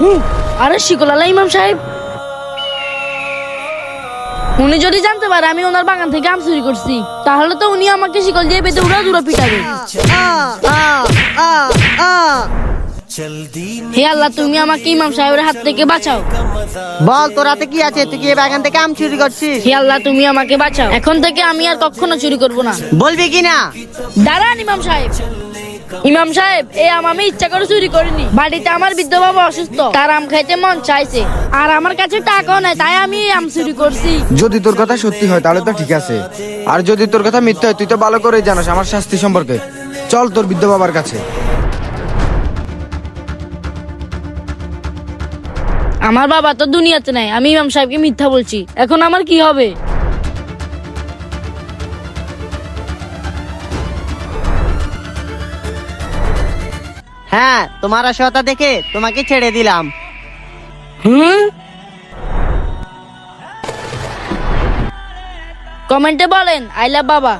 হুম, আরে শিকলালা ইমাম সাহেব। উনি যদি জানতে পারে আমি ওনার বাগান থেকে আম চুরি করছি তাহলে তো উনি আমাকে শিকল দিয়ে বেঁধে উড়া দুরা পিটাবে। হে আল্লাহ তুমি আমাকে ইমাম সাহেবের হাত থেকে বাঁচাও। বল তোর হাতে কি আছে? তুই কি বাগান থেকে আম চুরি করছিস? হে আল্লাহ তুমি আমাকে বাঁচাও। এখন থেকে আমি আর কখনো চুরি করব না। বলবি কি না? দাঁড়ান ইমাম সাহেব। ইমাম সাহেব এই আম আমি ইচ্ছা করে চুরি করিনি। বাড়িতে আমার বৃদ্ধ বাবা অসুস্থ তার আম খাইতে মন চাইছে। আর আমার কাছে টাকাও নাই তাই আমি আম চুরি করছি। যদি তোর কথা সত্যি হয় তাহলে তো ঠিক আছে। আর যদি তোর কথা মিথ্যা হয় তুই তো ভালো করেই জানাস আমার শাস্তি সম্পর্কে। চল তোর বৃদ্ধ বাবার কাছে। আমার বাবা তো দুনিয়াতে নাই আমি ইমাম সাহেবকে মিথ্যা বলছি। এখন আমার কি হবে? হ্যাঁ তোমার অসহতা দেখে তোমাকে ছেড়ে দিলাম। হুম? কমেন্টে বলেন আই লাভ বাবা।